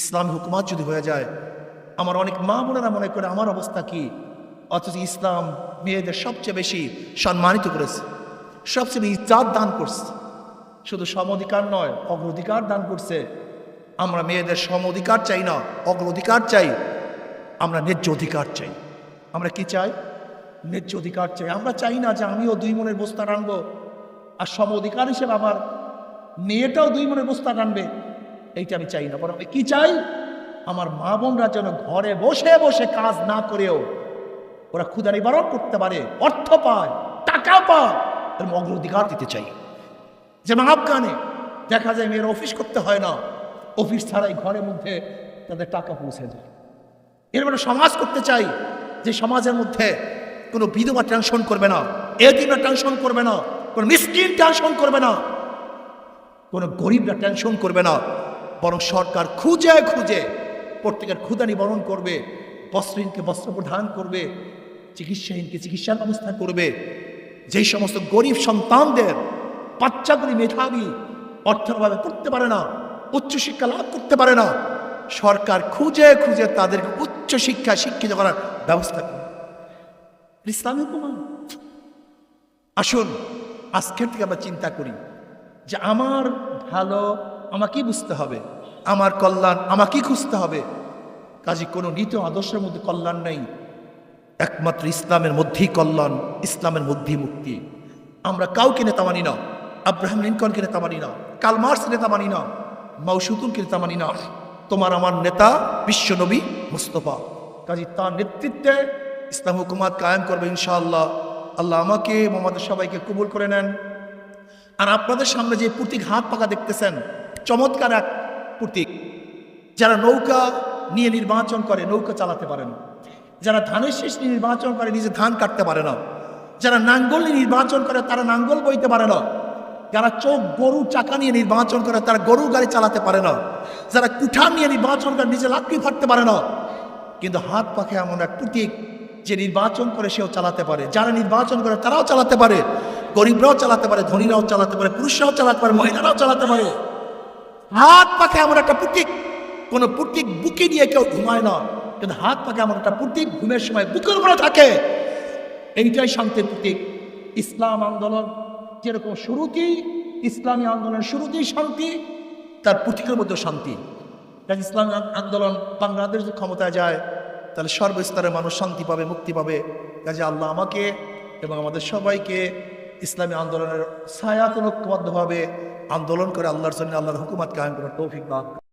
ইসলামী হুকুমাত যদি হয়ে যায়, আমার অনেক মা বোনেরা মনে করে আমার অবস্থা কি? অথচ ইসলাম মেয়েদের সবচেয়ে বেশি সম্মানিত করেছে, সবচেয়ে বেশি ইজ্জাত দান করছে। শুধু সম অধিকার নয়, অগ্রাধিকার দান করছে। আমরা মেয়েদের সম অধিকার চাই না, অগ্রাধিকার চাই। আমরা ন্যায্য অধিকার চাই। আমরা কি চাই? ন্যায্য অধিকার চাই। আমরা চাই না যে আমিও দুই মনের বস্তা টানবো। আর সম অধিকার হিসেবে আমার মেয়েটাও দুই মনের বস্তা টানবে। এইটা আমি চাই না। বরং কি চাই? আমার মা বোনরা যেন ঘরে বসে বসে কাজ না করেও ওরা ক্ষুদা নিবারণ করতে পারে, অর্থ পায়, টাকা পায় এরকম অগ্রাধিকার দিতে চাই। যেমন আফগানে, দেখা যায় মেয়ের অফিস করতে হয় না। অফিস ছাড়াই ঘরের মধ্যে তাদের টাকা পৌঁছে যায় এর মানে সমাজ করতে চাই, যে সমাজের মধ্যে কোনো বিধবা টেনশন করবে না এদিনরা টেনশন করবে না, কোনো মিসকিন টেনশন করবে না, কোনো গরিবরা টেনশন করবে না। বরং সরকার খুঁজে খুঁজে প্রত্যেকের ক্ষুদা নিবারণ করবে, বস্ত্রহীনকে বস্ত্র প্রদান করবে, চিকিৎসাহীনকে চিকিৎসার ব্যবস্থা করবে। যেই সমস্ত গরিব সন্তানদের বাচ্চাগুলি মেধাবী, অর্থের অভাবে করতে পারে না, উচ্চশিক্ষা লাভ করতে পারে না, সরকার খুঁজে খুঁজে তাদেরকে উচ্চশিক্ষা শিক্ষিত করার ব্যবস্থা করে ইসলামী উপমান আসুন, আজকের থেকে আমরা চিন্তা করি যে আমার ভালো আমাকেই বুঝতে হবে। আমার কল্যাণ আমাকেই খুঁজতে হবে। কাজে, কোনো নীতি আদর্শের মধ্যে কল্যাণ নেই। একমাত্র ইসলামের মধ্যেই কল্যাণ, ইসলামের মধ্যেই মুক্তি। আমরা কাউকে নেতা মানি না, আব্রাহাম লিঙ্কনকে নেতা মানি না কালমার্স নেতা মানি না মৌসুতুলকে নেতা মানি না। তোমার আমার নেতা বিশ্বনবী মুস্তফা। কাজী, তার নেতৃত্বে ইসলাম হুকুমাত কায়েম করবে ইনশাআল্লাহ। আল্লাহ আমাকে আমাদের সবাইকে কবুল করে নেন। আর আপনাদের সামনে যে প্রতীক হাত পাকা দেখতেছেন, চমৎকার এক প্রতীক যারা নৌকা নিয়ে নির্বাচন করে, নৌকা চালাতে পারে না। যারা ধানের শেষ নিয়ে নির্বাচন করে, নিজে ধান কাটতে পারে না। যারা নাঙ্গল নিয়ে নির্বাচন করে, তারা নাঙ্গল বইতে পারে না। যারা চোখ গরু চাকা নিয়ে নির্বাচন করে, তারা গরু গাড়ি চালাতে পারে না। যারা কুঠার নিয়ে নির্বাচন করে, নিজে লাকড়ি ফাটতে পারে না। কিন্তু হাত পাখে এমন এক প্রতীক যে নির্বাচন করে, সেও চালাতে পারে। যারা নির্বাচন করে, তারাও চালাতে পারে। গরিবরাও চালাতে পারে, ধনীরাও চালাতে পারে, পুরুষরাও চালাতে পারে, মহিলারাও চালাতে পারে। হাত পাখে এমন একটা প্রতীক। কোনো প্রতীক বুকে নিয়ে কেউ ঘুমায় না। কিন্তু হাত পাখে এমন একটা প্রতীক, ঘুমের সময় বুকের উপরে থাকে। এইটাই শান্তির প্রতীক। ইসলাম আন্দোলন যেরকম শুরুতেই, ইসলামী আন্দোলনের শুরুতেই শান্তি, তার প্রতীকের মধ্যে শান্তি। ইসলামী আন- আন্দোলন বাংলাদেশ যদি ক্ষমতায় যায়, তাহলে সর্বস্তরের মানুষ শান্তি পাবে, মুক্তি পাবে। কাজে আল্লাহ আমাকে এবং আমাদের সবাইকে ইসলামী আন্দোলনের ছায়াতনৈক্যবদ্ধভাবে আন্দোলন করে আল্লাহর সঙ্গে আল্লাহর হুকুমাত কায়েম করার তৌফিক দান